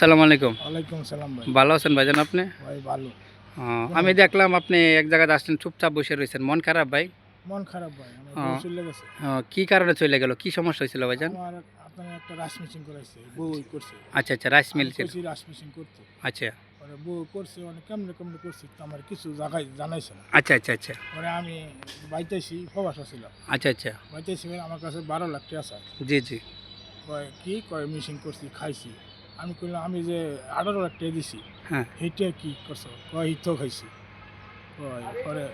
আসসালামু আলাইকুম। ওয়ালাইকুম সালাম ভাই। ভালো আছেন ভাইজান আপনি? ভাই ভালো। আমি দেখলাম আপনি এক জায়গায় আসছেন চুপচাপ বসে রয়েছেন। মন খারাপ ভাই? মন খারাপ ভাই চলে গেছে। কি কারণে চলে গেল? কি সমস্যা হয়েছিল ভাইজান? আপনার একটা মেশিন করাইছে বউ করছে। আচ্ছা আচ্ছা রাইস মিল ছিল। মেশিন করতে। আচ্ছা। পরে বউ করছে অনেক কেমনে কেমনে করছে তো আমার কিছু জায়গায় জানাইছে না। আচ্ছা আচ্ছা আচ্ছা। পরে আমি বাইতেছি প্রবাসা ছিলাম আচ্ছা আচ্ছা। বাইতেছি আমার কাছে বারো লাখ টাকা আছে জি জি। কয় কি কয় মেশিন করছি খাইছি। আমি কইলাম আমি যে আঠারো লাখ টাকা দিছি হ্যাঁ। এইটা কি করছ? কয় হিতো খাইছি। পরে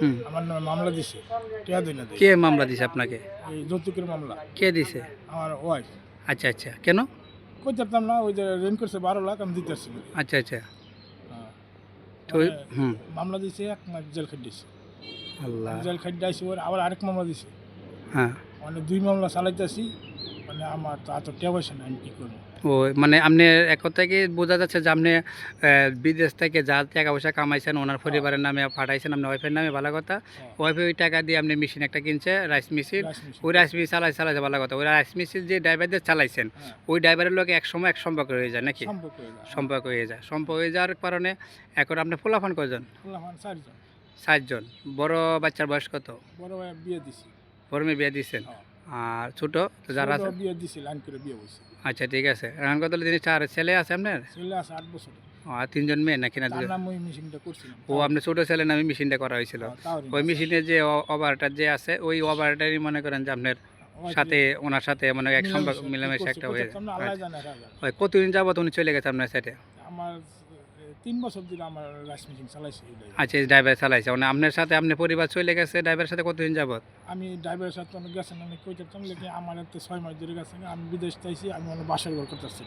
হুম। আমার নামে মামলা দিছে টাকা দিই। না কে মামলা দিছে আপনাকে? এই যৌতুকের মামলা। কে দিছে? আমার ওয়াইফ আচ্ছা আচ্ছা। কেন? কই পারতাম না ওই যে রেন করছে বারো লাখ আমি দিতে আসছি আচ্ছা আচ্ছা। হ্যাঁ। তো হুম। মামলা দিছে এক মাস জেল খাট দিছে। আল্লাহ। জেল খাট দিয়েছি ওর আবার আরেক মামলা দিছে। হ্যাঁ। মানে দুই মামলা চালাইতেছি মানে আমার তো এত পয়সা নাই আমি কী করব? মানে আপনি এক থেকে বোঝা যাচ্ছে যে আপনি বিদেশ থেকে যা টাকা পয়সা কামাইছেন ওনার পরিবারের নামে পাঠাইছেন আপনি ওয়াইফের নামে ভালো কথা। ওয়াইফে ওই টাকা দিয়ে আপনি মেশিন একটা কিনছে রাইস মেশিন ওই রাইস মেশিন চালাই চালাইছে ভালো কথা। ওই রাইস মেশিন যে ড্রাইভারদের চালাইছেন হ্যাঁ, ওই ড্রাইভারের লোক এক সময় এক সম্পর্ক হয়ে যায় নাকি? সম্পর্ক হয়ে যায়। সম্পর্ক হয়ে হয়ে যাওয়ার কারণে এখন আপনি ফুলাফান কজন সাতজন বড় বাচ্চার বয়স কত? বড় বিয়ে দিছি। বড় মেয়ে বিয়ে দিচ্ছেন হ্যাঁ। আর ছোট যারা বিয়ে দিছি লাইন করে বিয়ে বসে আচ্ছা ঠিক আছে। কত জিনিসটা আর ছেলে আছে আপনার? ছেলে আছে আট বছর। ও, আর তিনজন মেয়ে নাকি না দুজন? ও আপনার ছোট ছেলে নামে মেশিনটা করা হয়েছিল। হ্যাঁ, ওই মেশিনে যে ওভারটার যে আছে ওই ওভারটারই মনে করেন যে আপনার সাথে ওনার সাথে মানে এক সম্পর্ক মিলেমিশে, একটা হয়ে কতদিন যাবত উনি চলে গেছে আপনার সাথে আমার তিন বছর ধরে আমার রাইস মেশিন চালাইছে। আচ্ছা এই ড্রাইভার চালাইছে। মানে আপনার সাথে আপনার পরিবার চলে গেছে ড্রাইভারের সাথে কতদিন যাবত আমি ড্রাইভারের সাথে অনেক গেছেন আমি কই যেতাম লেগে আমার এতে ছয় মাস ধরে গেছে আমি বিদেশ চাইছি আমি অনেক বাসার ঘর করতেছি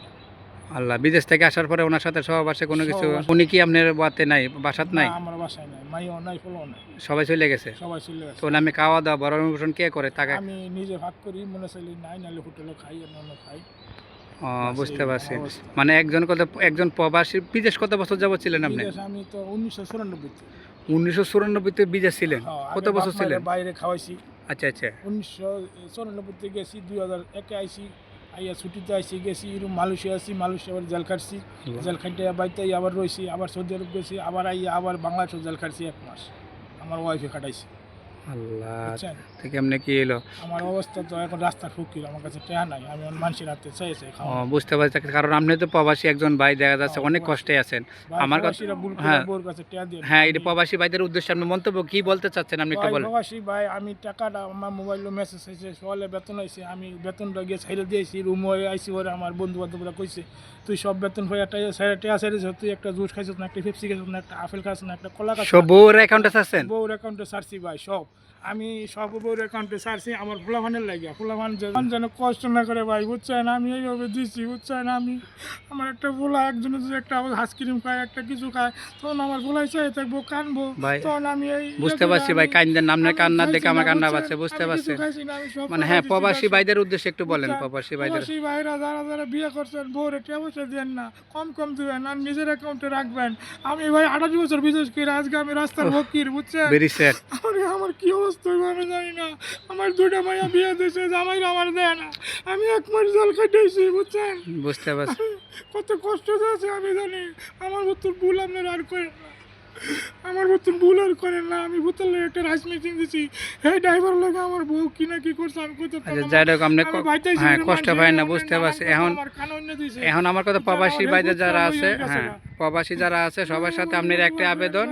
আল্লাহ বিদেশ থেকে আসার পরে ওনার সাথে সহবাসে কোনো কিছু। উনি কি আপনার বাতে নাই বাসাত নাই? আমার বাসায় নাই মাইও নাই ফলো নাই। সবাই চলে গেছে? সবাই চলে গেছে। তো আমি খাওয়া দাওয়া অনুষ্ঠান কে করে তাকে? আমি নিজে ভাগ করি মনে চাইলে নাই নাহলে হোটেলে খাই অন্য খাই। বুঝতে পারছি। মানে একজন কত একজন প্রবাসী বিদেশ কত বছর যাবত ছিলেন আপনি? আমি তো উনিশশো চুরানব্বই উনিশশো চুরানব্বইতে বিদেশ ছিলেন? কত বছর ছিলেন? বাইরে খাওয়াইছি। আচ্ছা আচ্ছা। উনিশশো চুরানব্বইতে গেছি দুই হাজার একে আইসি আইয়া ছুটিতে আইসি গেছি এরকম মালয়েশিয়া আছি মালয়েশিয়া আবার জেল খাটছি। জেল খাইতে বাড়িতে আবার রয়েছি আবার সৌদি আরব গেছি আবার আইয়া আবার বাংলাদেশও জেল খাটছি এক মাস। আমার ওয়াইফে খাটাইছি। আল্লাহ থেকে এমনি কি এলো আমার অবস্থা তো এখন রাস্তার ফকির আমার কাছে টেহা নাই আমি মানুষের হাতে চাই চাই ও, বুঝতে পারছি কারণ আপনি তো প্রবাসী একজন ভাই দেখা যাচ্ছে অনেক কষ্টে আছেন। আমার হ্যাঁ। হ্যাঁ এটা প্রবাসী ভাইদের উদ্দেশ্যে আপনি মন্তব্য কি বলতে চাচ্ছেন আপনি একটু বলেন। প্রবাসী ভাই আমি টাকাটা আমার মোবাইলে মেসেজ হয়েছে সকালে বেতন হয়েছে আমি বেতনটা গিয়ে ছাইড়ে দিয়েছি রুম হয়ে আইসি ওরে আমার বন্ধু বান্ধবরা কইছে তুই সব বেতন হয়ে একটা টেয়া তুই একটা জুস খাইছিস না একটা পেপসি খাইছিস না একটা আপেল খাইছিস না একটা কলা খাইছিস সব বউর অ্যাকাউন্টে চাচ্ছেন বউর অ্যাকাউন্টে সারছি ভাই সব। আমি সব বউর অ্যাকাউন্টে সারছি আমার ফুলাভানের লাগিয়া। ফুলাভান যেন যেন কষ্ট না করে ভাই বুঝছেন? আমি এইভাবে দিচ্ছি বুঝছেন? আমি আমার একটা ফুলা একজনের যদি একটা আইসক্রিম খায় একটা কিছু খায় তখন আমার ফুলাই চাই থাকব কানবো। তখন আমি এই বুঝতে পারছি ভাই কান্দেন নামনে কান্না দেখে আমার কান্না পাচ্ছে বুঝতে পারছি মানে হ্যাঁ প্রবাসী ভাইদের উদ্দেশ্যে একটু বলেন? প্রবাসী ভাইদের। প্রবাসী ভাইরা যারা যারা বিয়ে করছেন বউরে পয়সা দেন না কম কম দিবেন আর নিজের অ্যাকাউন্টে রাখবেন। আমি ভাই আঠাশ বছর বিশেষ করে আজকে আমি রাস্তার ফকির বুঝছেন? আমার কি অবস্থা আমি জানি না। আমার দুটা মায়া বিয়ে দিয়েছে জামাইরা আমার দেয় না। আমি এক মাস জল কাটাইছি বুঝছেন? বুঝতে পারছি। কত কষ্ট আছে আমি জানি। আমার মতন ভুল আপনারা আর করেন না। আমার মতন ভুল আর করেন না। আমি ভূতের লাগে একটা রাইস মিটিং দিছি। এই ড্রাইভার লাগে আমার বউ কি না কি করছে আমি কইতে আচ্ছা যাই হোক আপনি হ্যাঁ কষ্ট পায় না বুঝতে পারছি। এখন এখন আমার কথা প্রবাসী ভাইদের যারা আছে হ্যাঁ প্রবাসী যারা আছে সবার সাথে আপনার একটা আবেদন।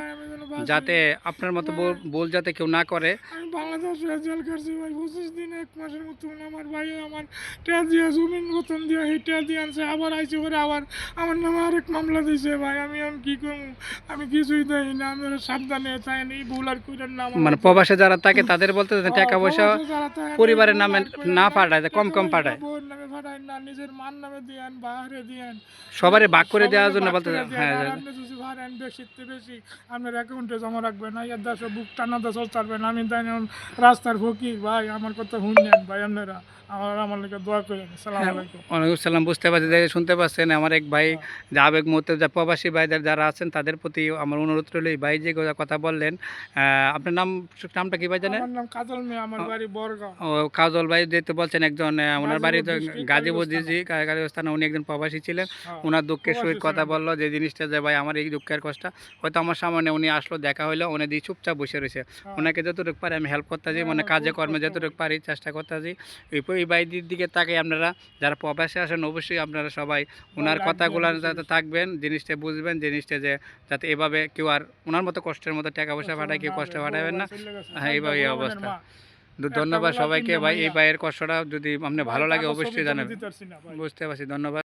যাতে আপনার মতো ভুল- ভুল যাতে কেউ না করে। আমি বাংলাদেশ জেল কাটছি ভাই পঁচিশ দিন এক মাসের মতন আমার ভাই আমার টেয়া দিয়ে জমিন মতন দিয়ে সেই টেয়া দিয়ে আনছে আবার আইসে করে আবার আমার নামে আরেক মামলা দিয়েছে ভাই আমি আমি কি করব? আমি কিছুই দেই না আমি সাবধানে চাই এই ভুল আর কইরেন না মানে প্রবাসে যারা থাকে তাদের বলতে টাকা পয়সা পরিবারের নামে না পাঠায়, কম কম পাঠায়। নামে না নিজের মান নামে দিয়েন বাহারে দিয়েন। সবারই ভাগ করে দেওয়ার জন্য বলতে হ্যাঁ ভাড়েন বেশিতে বেশি আপনার অ্যাকাউন্টে অ্যাকাউন্টে জমা রাখবেন না ইয়ার দেশে বুক টানা দেশ চলবেন আমি তাই না রাস্তার ফকির ভাই আমার কথা শুনলেন ভাই আপনারা। আমার আমার লোকে দোয়া করেন সালাম আলাইকুম। ওয়ালাইকুম সালাম বুঝতে পারছি যে শুনতে পাচ্ছেন। আমার এক ভাই যে আবেগ মুহূর্তে যা প্রবাসী ভাইদের যারা আছেন তাদের প্রতি আমার অনুরোধ রইল এই ভাই যে কথা বললেন আপনার নাম নামটা কি ভাই জানেন? আমার নাম কাজল মেয়ে আমার বাড়ি বরগাঁও। ও কাজল ভাই যেহেতু বলছেন একজন ওনার বাড়ি গাজীপুর কালীগঞ্জ উনি একজন প্রবাসী ছিলেন। হ্যাঁ। ওনার দুঃখের সহিত কথা বলল যে জিনিসটা যে ভাই আমার এই দুঃখের কষ্ট হয়তো আমার সামনে উনি আসলো দেখা হইল উনি দিয়ে চুপচাপ বসে রয়েছে। হ্যাঁ। ওনাকে যতটুকু পারি আমি হেল্প করতেছি হ্যাঁ, মানে আমার কাজে কর্মে যতটুকু পারি চেষ্টা করতেছি এই বাইদির দিকে তাকে আপনারা যারা প্রবাসে আসেন অবশ্যই আপনারা সবাই ওনার কথাগুলো যাতে থাকবেন জিনিসটা বুঝবেন জিনিসটা যে যাতে এভাবে কেউ আর ওনার মতো কষ্টের মতো টাকা পয়সা পাঠায় কেউ কষ্ট পাঠাবেন না। হ্যাঁ, এইভাবে এই অবস্থা। ধন্যবাদ সবাইকে ভাই এই। ভাইয়ের কষ্টটা যদি আপনার ভালো লাগে অবশ্যই জানাবেন। বুঝতে পারছি ধন্যবাদ।